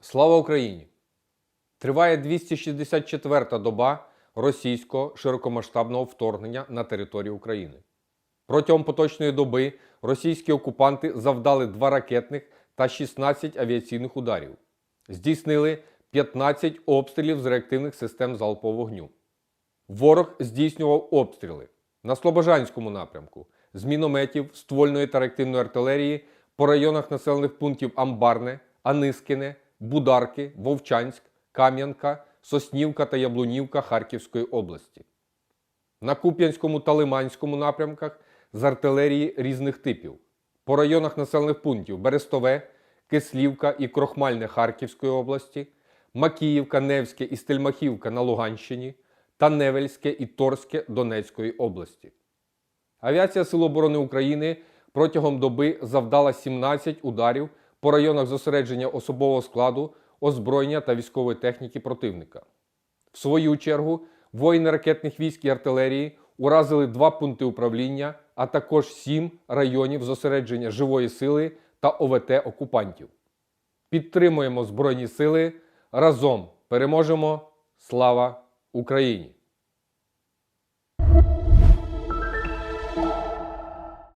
Слава Україні! Триває 264-та доба російського широкомасштабного вторгнення на територію України. Протягом поточної доби російські окупанти завдали два ракетних та 16 авіаційних ударів, здійснили 15 обстрілів з реактивних систем залпового вогню. Ворог здійснював обстріли на Слобожанському напрямку з мінометів, ствольної та реактивної артилерії по районах населених пунктів Амбарне, Анискине, Бударки, Вовчанськ, Кам'янка, Соснівка та Яблунівка Харківської області. На Куп'янському та Лиманському напрямках з артилерії різних типів. По районах населених пунктів Берестове, Кислівка і Крохмальне Харківської області, Макіївка, Невське і Стельмахівка на Луганщині та Невельське і Торське Донецької області. Авіація Сил оборони України протягом доби завдала 17 ударів по районах зосередження особового складу, озброєння та військової техніки противника. В свою чергу, воїни ракетних військ і артилерії уразили два пункти управління, а також сім районів зосередження живої сили та ОВТ окупантів. Підтримуємо Збройні сили. Разом переможемо! Слава Україні!